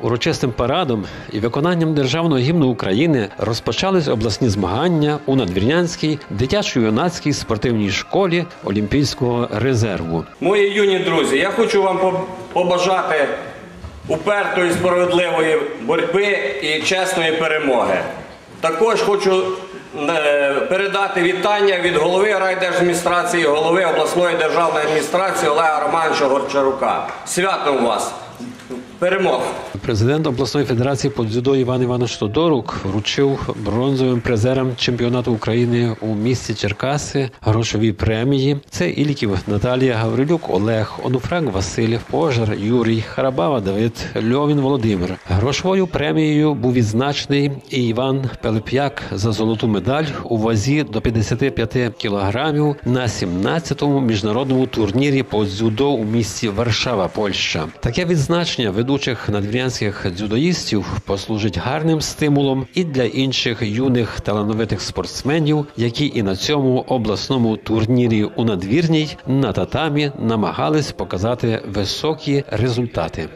Урочистим парадом і виконанням державного гімну України розпочались обласні змагання у надвірнянській дитячо-юнацькій спортивній школі Олімпійського резерву. Мої юні друзі, я хочу вам побажати упертої справедливої боротьби і чесної перемоги. Також хочу е, передати вітання від голови райдержадміністрації, голови обласної державної адміністрації Олега Романовича Горчарука. Святом вас! Перемог! Президент обласної федерації по дзюдо Іван Іванович Тодорук вручив бронзовим призерам чемпіонату України у місті Черкаси грошові премії. Це Ільків Наталія Гаврилюк, Олег Онуфрак, Василь Пожар, Юрій Харабава, Давид Льовін Володимир. Грошовою премією був відзначений і Іван Пелеп'як за золоту медаль у вазі до 55 кілограмів на 17-му міжнародному турнірі по дзюдо у місті Варшава, Польща. Таке відзначення ведучих надвірянських дзюдоїстів послужить гарним стимулом і для інших юних талановитих спортсменів, які і на цьому обласному турнірі у надвірній на татамі намагались показати високі результати.